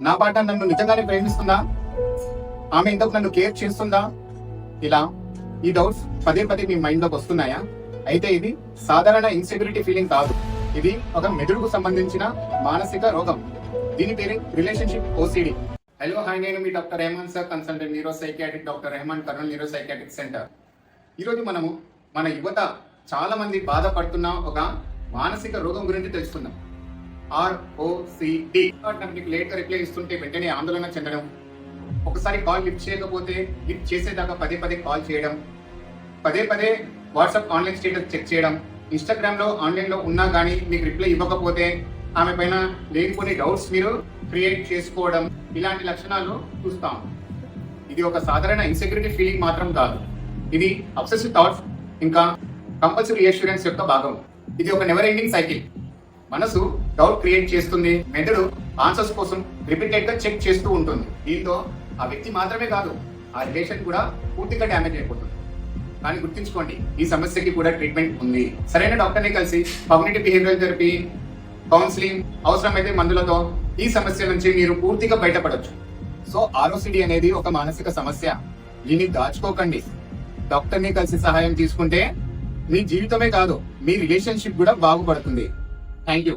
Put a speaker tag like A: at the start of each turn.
A: నా పాట నన్ను నిజంగానే ప్రేమిస్తుందా? ఆమె ఇంతకు నన్ను కేర్ చేస్తుందా? ఇలా ఈ డౌట్స్ పదే పదే మీ మైండ్లోకి వస్తున్నాయా? అయితే ఇది సాధారణ ఇన్సెక్యూరిటీ ఫీలింగ్ కాదు. ఇది ఒక మెదడుకు సంబంధించిన మానసిక రోగం. దీని పేరు రిలేషన్షిప్ ఓసిడి హలో హాయ్ నేను మీ doctor Rehman sir consultant neuro psychiatric doctor Rehman Kurnool neuro psychiatric centre ఈరోజు మనము మన యువత చాలా మంది బాధపడుతున్న ఒక మానసిక రోగం గురించి తెలుసుకుందాం. ఆర్ఓసిడి మీకు లేట్గా రిప్లై ఇస్తుంటే వెంటనే ఆందోళన చెందడం. ఒకసారి కాల్ లిఫ్ట్ చేయకపోతే లిఫ్ట్ చేసేదాకా పదే పదే కాల్ చేయడం. పదే పదే వాట్సాప్ ఆన్లైన్ స్టేటస్ చెక్ చేయడం. ఇన్స్టాగ్రామ్లో ఆన్లైన్లో ఉన్నా కానీ మీకు రిప్లై ఇవ్వకపోతే ఆమె పైన లేనిపోని డౌట్స్ మీరు క్రియేట్ చేసుకోవడం. ఇలాంటి లక్షణాలు చూస్తాం. ఇది ఒక సాధారణ ఇన్సెక్యూరిటీ ఫీలింగ్ మాత్రం కాదు. ఇది అబ్సెసివ్ థాట్స్ ఇంకా కంపల్సరీ రియాష్యూరెన్స్ యొక్క భాగం. ఇది ఒక నెవర్ ఎండింగ్ సైకిల్ మనసు డౌట్ క్రియేట్ చేస్తుంది. మెదడు ఆన్సర్స్ కోసం రిపీటెడ్గా చెక్ చేస్తూ ఉంటుంది. దీంతో ఆ వ్యక్తి మాత్రమే కాదు ఆ రిలేషన్ కూడా పూర్తిగా డ్యామేజ్ అయిపోతుంది. కానీ గుర్తుంచుకోండి ఈ సమస్యకి కూడా ట్రీట్మెంట్ ఉంది. సరైన డాక్టర్ని కలిసి కాగ్నిటివ్ బిహేవియర్ థెరపీ కౌన్సిలింగ్ అవసరమైతే మందులతో ఈ సమస్య నుంచి మీరు పూర్తిగా బయటపడొచ్చు. సో ఆర్ఓసిడి అనేది ఒక మానసిక సమస్య. దీన్ని దాచుకోకండి. డాక్టర్ని కలిసి సహాయం తీసుకుంటే మీ జీవితమే కాదు మీ రిలేషన్షిప్ కూడా బాగుపడుతుంది. Thank you.